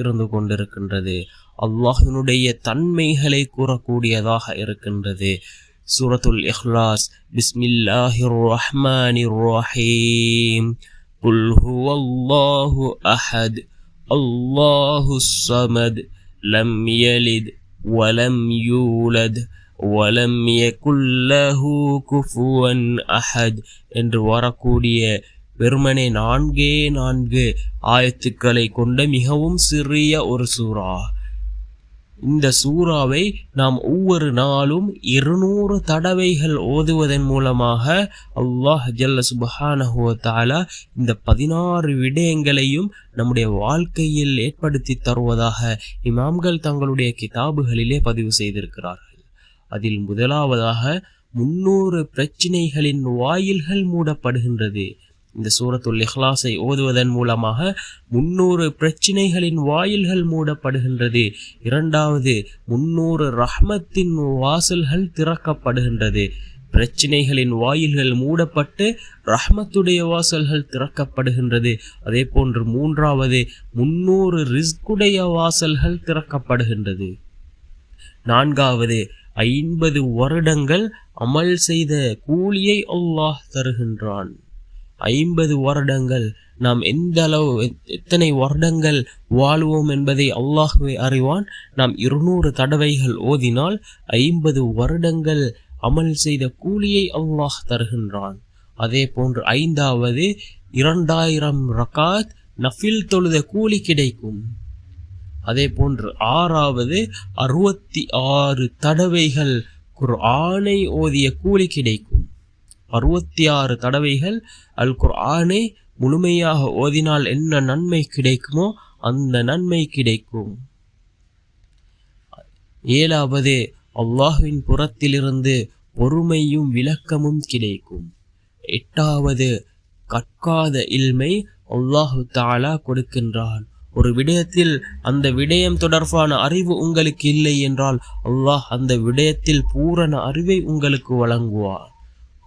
இருந்து கொண்டிருக்கின்றது அல்லாஹினுடைய தன்மைகளை கூறக்கூடியதாக இருக்கின்றது சூரத்துல் இஹ்லாஸ் பிஸ்மில்லாஹிர் ரஹ்மானிர் ரஹீம் குல் ஹுவல்லாஹு அஹத் அல்லாஹு ஸமத் லம் யலித் வலம் யூலத் வலம் யகுல்லஹு குஃபுவன் அஹத் என்று வரக்கூடிய வெறுமனே நான்கே நான்கு ஆயத்துக்களை கொண்ட மிகவும் சிறிய ஒரு சூறா. இந்த சூறாவை நாம் ஒவ்வொரு நாளும் இருநூறு தடவைகள் ஓதுவதன் மூலமாக அல்லாஹ் ஜல்ல சுபஹானஹுவ இந்த பதினாறு விடயங்களையும் நம்முடைய வாழ்க்கையில் ஏற்படுத்தி தருவதாக இமாம்கள் தங்களுடைய கிதாபுகளிலே பதிவு செய்திருக்கிறார்கள். அதில் முதலாவதாக முன்னூறு பிரச்சினைகளின் வாயில்கள் மூடப்படுகின்றது. இந்த சூரத்துல் இஹ்லாஸை ஓதுவதன் மூலமாக முன்னூறு பிரச்சினைகளின் வாயில்கள் மூடப்படுகின்றது. இரண்டாவது முன்னூறு ரஹ்மத்தின் வாசல்கள் திறக்கப்படுகின்றது. பிரச்சினைகளின் வாயில்கள் மூடப்பட்டு ரஹ்மத்துடைய வாசல்கள் திறக்கப்படுகின்றது. அதே போன்று மூன்றாவது முன்னூறு ரிஸ்குடைய வாசல்கள் திறக்கப்படுகின்றது. நான்காவது ஐம்பது வருடங்கள் அமல் செய்த கூலியை அல்லாஹ் தருகின்றான். ஐம்பது வருடங்கள் நாம் எந்த அளவு எத்தனை வருடங்கள் வாழ்வோம் என்பதை அல்லாஹுவே அறிவான். நாம் இருநூறு தடவைகள் ஓதினால் ஐம்பது வருடங்கள் அமல் செய்த கூலியை அல்லாஹ் தருகின்றான். அதே போன்று ஐந்தாவது இரண்டாயிரம் ரகாத் நஃபில் தொழுத கூலி கிடைக்கும். அதே போன்று ஆறாவது அறுபத்தி ஆறு தடவைகள் குர் ஆணை ஓதிய கூலி கிடைக்கும். அறுபத்தி ஆறு தடவைகள் அல் குர்ஆனை முழுமையாக ஓதினால் என்ன நன்மை கிடைக்குமோ அந்த நன்மை கிடைக்கும். ஏழாவது அல்லாஹுவின் புறத்திலிருந்து பொறுமையும் விளக்கமும் கிடைக்கும். எட்டாவது கற்காத இல்மை அல்லாஹு தாலா கொடுக்கின்றான். ஒரு விடயத்தில் அந்த விடயம் தொடர்பான அறிவு உங்களுக்கு இல்லை என்றால் அல்லாஹ் அந்த விடயத்தில் பூரண அறிவை உங்களுக்கு வழங்குவார்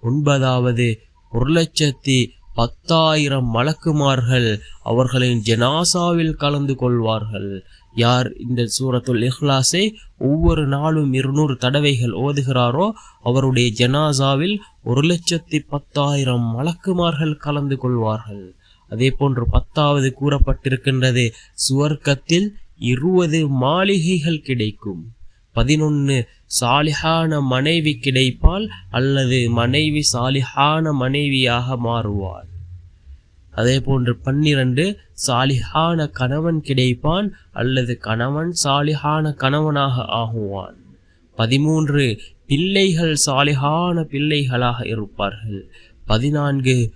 ஒன்பதாவது ஒரு லட்சத்தி பத்தாயிரம் மலக்குமார்கள் அவர்களின் ஜனாசாவில் கலந்து கொள்வார்கள். யார் இந்த சூரத்துல் இஹ்லாஸை ஒவ்வொரு நாளும் இருநூறு தடவைகள் ஓதுகிறாரோ அவருடைய ஜனாசாவில் ஒரு லட்சத்தி பத்தாயிரம் மலக்குமார்கள் கலந்து கொள்வார்கள். அதே போன்று பத்தாவது கூறப்பட்டிருக்கின்றது சுவர்க்கத்தில் இருபது மாளிகைகள் கிடைக்கும். பதினொன்று சாலிஹான மனைவி கிடைப்பால் அல்லது மனைவி சாலிஹான மனைவியாக மாறுவார் அதே போன்று பன்னிரண்டு சாலிஹான கணவன் கிடைப்பான் அல்லது கணவன் சாலிஹான கணவனாக ஆகுவான். பதிமூன்று பிள்ளைகள் சாலிஹான பிள்ளைகளாக இருப்பார்கள். பதினான்கு